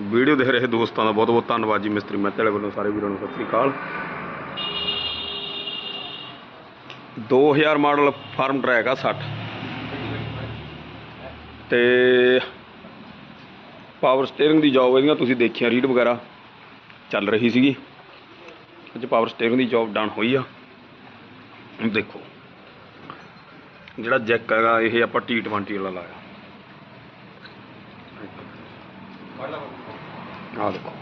Video ਦੇਖ ਰਹੇ ਦੋਸਤਾਂ ਦਾ ਬਹੁਤ ਬਹੁਤ ਧੰਨਵਾਦ ਜੀ ਮਿਸਤਰੀ ਮਹਿਤੇ ਵਾਲੇ ਵੱਲੋਂ ਸਾਰੇ ਵੀਰਾਂ ਨੂੰ Sat Sri Akal. 2000 model Farmtrac ਆ 60 ਤੇ ਪਾਵਰ ਸਟੀਅਰਿੰਗ ਦੀ ਜੌਬ ਇਹਦੀਆਂ ਤੁਸੀਂ ਦੇਖਿਆ ਰੀਡ ਵਗੈਰਾ ਚੱਲ ਰਹੀ ਸੀਗੀ। ਅੱਜ ਪਾਵਰ ਸਟੀਅਰਿੰਗ ਦੀ ਜੌਬ ਡਨ ਹੋਈ ਆ। ਦੇਖੋ, ਜਿਹੜਾ ਜੈਕ ਹੈਗਾ, ਇਹ ਆਪਾਂ T20 ਵਾਲਾ ਲਾਇਆ। ਆਹ ਦੇਖੋ।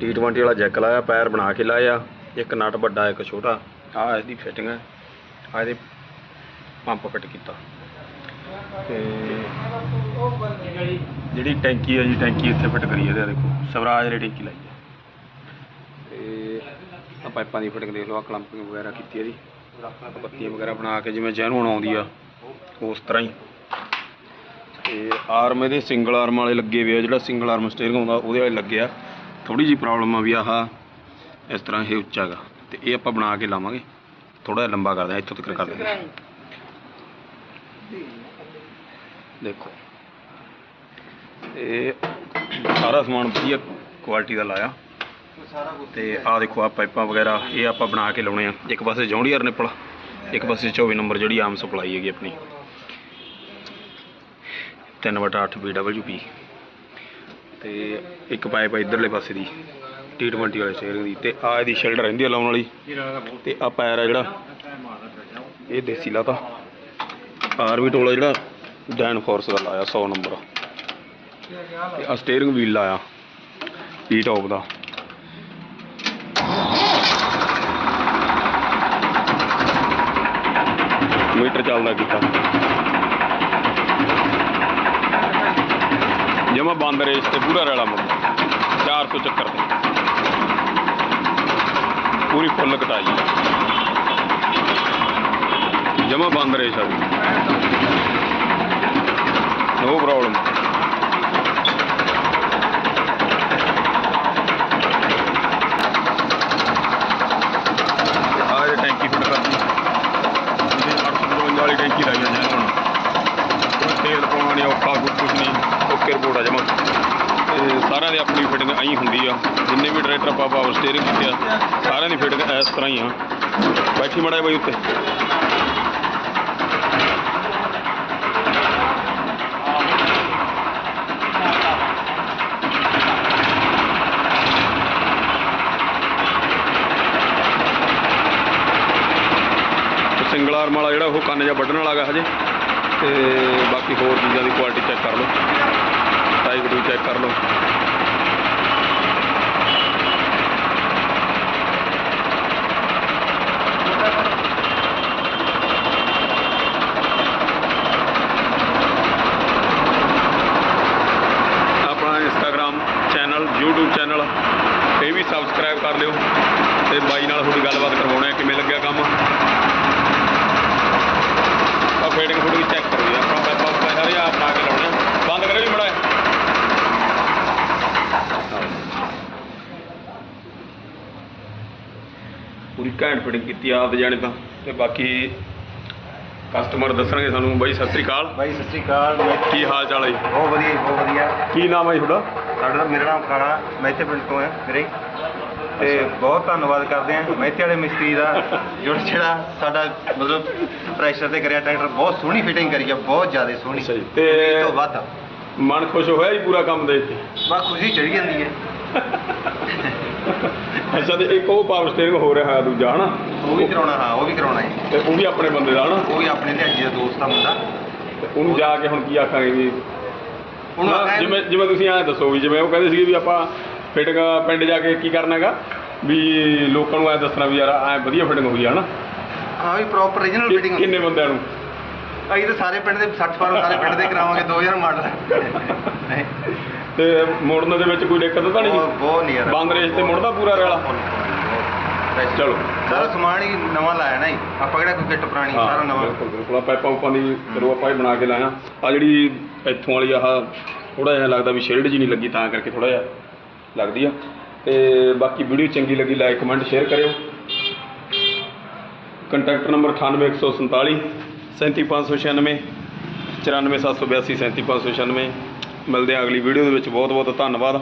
T20 ਵਾਲਾ ਜੈਕ ਲਾਇਆ, ਪੈਰ ਬਣਾ ਕੇ ਲਾਇਆ, ਇੱਕ ਨਟ ਵੱਡਾ, ਇੱਕ ਛੋਟਾ। ਆਹ ਇਹਦੀ ਫਿਟਿੰਗ ਹੈ। ਆਹ ਇਹਦੇ ਪੰਪ ਫਿੱਟ ਕੀਤਾ। ਤੇ ਜਿਹੜੀ ਟੈਂਕੀ ਹੈ ਜੀ, ਟੈਂਕੀ ਇੱਥੇ ਫਿੱਟ ਕਰੀ ਇਹਦੇ ਦੇਖੋ। ਸਵਰਾਜ ਦੀ ਟੈਂਕੀ ਲਾਈ ਹੈ। ਤੇ ਆ ਪਾਈਪਾਂ ਦੀ ਫਿਟਿੰਗ ਦੇਖ ਲਓ ਆ ਕਲੰਪਿੰਗ ਵਗੈਰਾ ਕੀਤੀ ਹੈ ਜੀ। ਪੱਤੀਆਂ ਵਗੈਰਾ ਬਣਾ ਕੇ ਜਿਵੇਂ ਜੈਨੂਨ ਆਉਂਦੀ ਆ, ਉਸ ਤਰ੍ਹਾਂ ਹੀ। ਤੇ ਆਰਮ ਇਹਦੇ ਸਿੰਗਲ ਆਰਮ ਵਾਲੇ ਲੱਗੇ ਹੋਏ ਆ, ਜਿਹੜਾ ਸਿੰਗਲ ਆਰਮ ਸਟੀਅਰਿੰਗ ਆਉਂਦਾ, ਉਹਦੇ ਵਾਲੇ ਲੱਗੇ ਆ। ਥੋੜੀ ਜੀ ਪ੍ਰੋਬਲਮ ਆ ਵੀ ਆਹ ਇਸ ਤਰ੍ਹਾਂ ਇਹ ਉੱਚਾ ਹੈਗਾ, ਤੇ ਇਹ ਆਪਾਂ ਬਣਾ ਕੇ ਲਾਵਾਂਗੇ। ਥੋੜਾ ਜਿਹਾ ਲੰਬਾ ਕਰਦੇ ਆ ਇੱਥੋਂ ਤੱਕ ਕਰ ਦਿੰਦੇ ਦੇਖੋ, ਇਹ ਸਾਰਾ ਸਮਾਨ ਵਧੀਆ ਕੁਆਲਿਟੀ ਦਾ ਲਾਇਆ। ਤੇ ਆਹ ਦੇਖੋ ਆ ਪਾਈਪਾਂ ਵਗੈਰਾ, ਇਹ ਆਪਾਂ ਬਣਾ ਕੇ ਲਾਉਣੇ ਆ। ਇੱਕ ਪਾਸੇ ਜੌਂਡੀਅਰ ਨਿਪਲ ਇੱਕ ਪਾਸੇ 24 ਨੰਬਰ ਜਿਹੜੀ ਆਮ ਸਪਲਾਈ ਹੈਗੀ ਆਪਣੀ। 3/8 BWP ਤੇ ਇੱਕ ਪਾਈਪ ਆ ਇਧਰਲੇ ਪਾਸੇ ਦੀ T20 ਵਾਲੇ ਸ਼ੇਅਰਿੰਗ ਦੀ। ਤੇ ਆ ਇਹਦੀ ਸ਼ੈਲਡ ਰਹਿੰਦੀ ਆ ਲਾਉਣ ਵਾਲੀ। ਤੇ ਆ ਪੈਰ ਆ ਜਿਹੜਾ, ਇਹ ਦੇਸੀ ਲਾਤਾ। ਆਰਬਿਟ ਵਾਲਾ ਜਿਹੜਾ ਡੈਨ ਫੋਰਸ ਦਾ ਲਾਇਆ 100 ਨੰਬਰ। ਤੇ ਆ ਸਟੀਅਰਿੰਗ ਵੀਲ ਲਾਇਆ ਈ ਟੌਪ ਦਾ। ਮੀਟਰ ਚੱਲਦਾ ਕੀਤਾ। ਜਮਾ ਬੰਦ ਰੇਸ ਤੇ ਪੂਰਾ ਰੈਲਾ ਮੁੜਦਾ 400 ਚੱਕਰ ਤੇ। ਪੂਰੀ ਫੁੱਲ ਕਟਾਈ। ਜਮਾ ਬੰਦ ਰੇਸ ਆ ਨੋ ਪ੍ਰੋਬਲਮ ਆਹ ਇਹ ਟੈਂਕੀ ਫਿੱਟ ਕਰਨੀ ਇਹਦੀ 855 ਵਾਲੀ ਟੈਂਕੀ ਲਾਈ ਜਾਂਦੇ ਨੇ ਹੁਣ ਕੋਈ ਤੇਲ ਪਾਉਣਾ ਨਹੀਂ ਔਖਾ ਕੁਛ ਕੁਛ ਨਹੀਂ ਰਿਪੋਰਟ ਆ ਜਮਾ। ਤੇ ਸਾਰਿਆਂ ਦੀ ਆਪਣੀ ਫਿਟਿੰਗ ਐਂ ਹੁੰਦੀ ਆ। ਜਿੰਨੇ ਵੀ ਡਾਇਰੈਕਟਰ ਆਪਾਂ ਪਾਵਰ ਸਟੀਅਰਿੰਗ ਕੀਤੇ ਆ, ਸਾਰਿਆਂ ਦੀ ਫਿਟਿੰਗ ਇਸ ਤਰ੍ਹਾਂ ਹੀ ਆ। ਬੈਠੀ ਮੜਾ ਬਾਈ ਉੱਤੇ। ਸਿੰਗਲ ਆਰਮ ਵਾਲਾ ਜਿਹੜਾ ਉਹ ਕੰਨ ਜਾਂ ਵੱਢਣ ਵਾਲਾ ਹੈਗਾ ਹਜੇ। ਤੇ ਬਾਕੀ ਹੋਰ ਚੀਜ਼ਾਂ ਦੀ ਕੁਆਲਿਟੀ ਚੈੱਕ ਕਰ ਲਓ। ਚੈੱਕ ਕਰ ਲਓ। ਆਪਣਾ ਇੰਸਟਾਗ੍ਰam ਚੈਨਲ YouTube ਚੈਨਲ ਇਹ ਵੀ ਸਬਸਕ੍ਰਾਈਬ ਕਰ ਲਿਓ ਤੇ ਬਾਈ ਨਾਲ ਤੁਹਾਡੀ ਗੱਲਬਾਤ ਕਰਵਾਉਣਾ ਹੈ ਕਿਵੇਂ ਲੱਗਿਆ ਕੰਮ? ਆ ਫੀਡਿੰਗ ਫੂਡਿੰਗ ਚੈੱਕ ਕਰੋ ਜੀ ਆਪਣਾ ਪੈਪਾ ਪੈਸਾ ਸਾਰੇ ਆਪ ਬਣਾ ਕੇ ਲਾਉਣੇ ਆ। ਬੰਦ ਕਰਿਓ ਜੀ ਮੜਾ ਪੂਰੀ ਘੈਂਟ ਫਿਟਿੰਗ ਕੀਤੀ ਆ ਆਪ ਜਾਣੇ ਤਾਂ। ਤੇ ਬਾਕੀ ਕਸਟਮਰ ਦੱਸਣਗੇ ਸਾਨੂੰ। ਬਾਈ ਸਤਿ ਸ੍ਰੀ ਅਕਾਲ। ਬਾਈ ਸਤਿ ਸ਼੍ਰੀ ਅਕਾਲ। ਮੈਂ ਕੀ ਹਾਲ ਚਾਲ ਹੈ ਜੀ? ਬਹੁਤ ਵਧੀਆ ਜੀ, ਬਹੁਤ ਵਧੀਆ। ਕੀ ਨਾਮ ਹੈ ਜੀ ਤੁਹਾਡਾ? ਸਾਡਾ ਮੇਰਾ ਨਾਮ ਕਾਲਾ। ਮੈਂ ਇੱਥੇ ਪਿੰਡ ਤੋਂ ਹਾਂ ਵੀਰੇ ਤੇ ਬਹੁਤ ਧੰਨਵਾਦ ਕਰਦੇ ਹਾਂ। ਮੈਥੇ ਵਾਲੇ ਮਿਸਤਰੀ ਦਾ ਜੁੜ ਜਿਹੜਾ ਸਾਡਾ ਮਤਲਬ ਪ੍ਰੈਸ਼ਰ ਤੇ ਕਰਿਆ ਟਰੈਕਟਰ ਬਹੁਤ ਸੋਹਣੀ ਫਿਟਿੰਗ ਕਰੀ ਆ ਬਹੁਤ ਜ਼ਿਆਦਾ ਸੋਹਣੀ। ਅੱਛਾ ਜੀ, ਤੇ- ਉਮੀਦ ਤੋਂ ਵੱਧ ਮਨ ਖੁਸ਼ ਹੋਇਆ ਜੀ ਪੂਰਾ ਕੰਮ ਦੇਖ ਕੇ? ਬਸ ਖੁਸ਼ੀ ਚੜੀ ਜਾਂਦੀ ਹੈ। ਅੱਛਾ ਤੇ ਇੱਕ ਉਹ ਪਾਵਰ ਸਟੀਅਰਿੰਗ ਹੋ ਰਿਹਾ ਹੈ ਦੂਜਾ ਹਨਾ? ਉਹ ਵੀ ਕਰਾਉਣਾ ਹਾਂ ਉਹ ਵੀ ਕਰਾਉਣਾ ਹੈ। ਤੇ ਉਹ ਵੀ ਆਪਣੇ ਬੰਦੇ ਦਾ ਹਨਾ? ਉਹ ਵੀ ਆਪਣੇ ਤੇ ਦਾ ਦੋਸਤ ਆ ਮੁੰਡਾ। ਤੇ ਉਹਨੂੰ ਜਾ ਕੇ ਹੁਣ ਕੀ ਆਖਾਂਗੇ ਵੀ ਹੁਣ ਨਾ, ਜਿਵੇਂ ਜਿਵੇਂ ਤੁਸੀਂ ਐਂ ਦੱਸੋ ਵੀ ਜਿਵੇਂ ਉਹ ਕਹਿੰਦੇ ਸੀਗੇ ਵੀ ਆਪਾਂ ਫਿਟਿੰਗ ਪਿੰਡ ਜਾ ਕੇ ਕੀ ਕਰਨਾ ਹੈਗਾ? ਵੀ ਲੋਕਾਂ ਨੂੰ ਐਂ ਦੱਸਣਾ ਵੀ ਯਾਰ ਐਂ ਵਧੀਆ ਫਿਟਿੰਗ ਹੋਈ ਆ ਹਨਾ? ਹਾਂ ਵੀ ਪ੍ਰੋਪਰ ਰੀਜਨਲ ਕਿ- ਫਿਟਿੰਗ ਕਿੰਨੇ ਬੰਦਿਆਂ ਨੂੰ? ਅਸੀਂ ਤਾਂ ਸਾਰੇ ਪਿੰਡ ਦੇ 60 ਫਾਰਮ ਸਾਰੇ ਪਿੰਡ ਦੇ ਕਰਾਵਾਂਗੇ 2000 ਮਾਡਲ। ਨਹੀਂ ਤੇ ਮੁੜਨ ਦੇ ਵਿੱਚ ਕੋਈ ਦਿੱਕਤ ਤਾਂ ਨਹੀਂ? ਬਹੁਤ ਬਹੁਤ ਨਹੀਂ ਯਾਰ। ਬੰਦ ਰੇਸ ਤੇ ਮੁੜਦਾ ਪੂਰਾ ਰੇਲਾ? ਚਲੋ। ਸਾਰਾ ਸਮਾਨ ਹੀ ਨਵਾਂ ਲਾਇਆ ਨਾ ਜੀ। ਆਪਾਂ ਕਿਹੜਾ ਕੋਈ ਕਿੱਟ ਪੁਰਾਣੀ ਸਾਰਾ ਹਾਂ ਨਵਾਂ। ਬਿਲਕੁਲ ਬਿਲਕੁਲ। ਆਹ ਪਾਈਪਾਂ ਉਪਾਂ ਦੀ ਚਲੋ ਆਪਾਂ ਹੀ ਬਣਾ ਕੇ ਲਾਇਆ। ਆ ਜਿਹੜੀ ਇੱਥੋਂ ਵਾਲੀ ਆਹ ਥੋੜਾ ਜਿਹਾ ਲੱਗਦਾ ਵੀ ਸ਼ੀਲਡ ਜੀ ਨਹੀਂ ਲੱਗੀ ਤਾਂ ਕਰਕੇ ਥੋੜਾ ਜਿਹਾ ਲੱਗਦੀ ਆ। ਤੇ ਬਾਕੀ ਵੀਡੀਓ ਚੰਗੀ ਲੱਗੀ ਲਾਈਕ ਕਮੈਂਟ ਸ਼ੇਅਰ ਕਰਿਓ। ਕੰਟੈਕਟ ਨੰਬਰ 98147 37596 94782 37596 ਮਿਲਦੇ ਹਾਂ ਅਗਲੀ ਵੀਡੀਓ ਦੇ ਵਿੱਚ। ਬਹੁਤ ਬਹੁਤ ਧੰਨਵਾਦ।